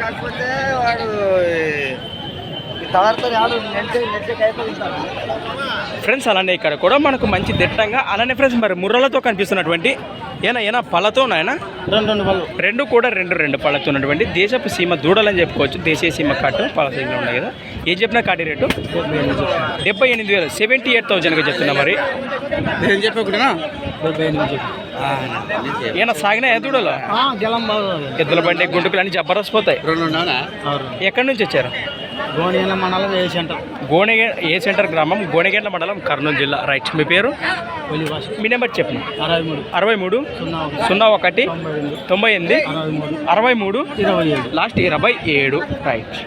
కాకపోతే వాడు ఉంటాడు ఫ్రెండ్స్ అలానే ఇక్కడ కూడా మనకు మంచి దిట్టంగా అలానే ఫ్రెండ్స్ మరి ముర్రలతో కనిపిస్తున్నటువంటి ఏనా ఏనా పళ్ళతో నాయన రెండు రెండు పళ్ళు. రెండు కూడా రెండు రెండు పళ్ళతో ఉన్నటువంటి దేశపు సీమ దూడలని చెప్పుకోవచ్చు. దేశీయ సీమ కాటు పళ్ళ సీమలో ఉన్నాయి కదా. ఏం చెప్పినా కాటి రేటు? డెబ్బై ఎనిమిది వేలు. సెవెంటీ ఎయిట్ థౌజండ్గా చెప్తున్నా మరి. నేను చెప్పే ఒకటినా? డెబ్బై ఎనిమిది ఏనా సాగినా దూడలు? గెలం బాగా ఎద్దుల బండి గుంటు పిల్లని జబర్దస్త్ పోతాయి. ఎక్కడి నుంచి వచ్చారు? గోనియల మండలం అంటారు గోనెగే ఏ సెంటర్ గ్రామం? గోనెగేండ్ల మండలం కర్నూలు జిల్లా. రైట్ మీ పేరు? మీ నెంబర్ చెప్పండి. అరవై మూడు అరవై మూడు సున్నా ఒకటి తొంభై ఎనిమిది. అరవై మూడు అరవై మూడు ఇరవై ఏడు. లాస్ట్ ఇరవై ఏడు. రైట్.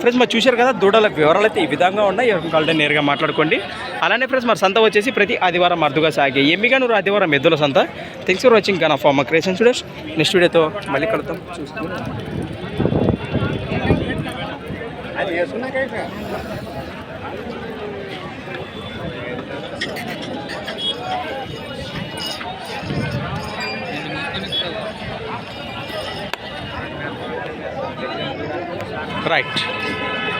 ఫ్రెండ్స్ మరి చూశారు కదా దూడల వివరాలు అయితే ఈ విధంగా ఉన్నాయి. ఎవరికి కావాలంటే నేరుగా మాట్లాడుకోండి. అలానే ఫ్రెండ్స్ మరి సంత వచ్చేసి ప్రతి ఆదివారం అరుదుగా సాగే ఎమ్మిగానూరు ఆదివారం ఎద్దుల సంత. Thanks for watching gun pharma creation students next వీడియోతో మళ్ళీ కలుద్దాం. చూస్తున్నాం. right.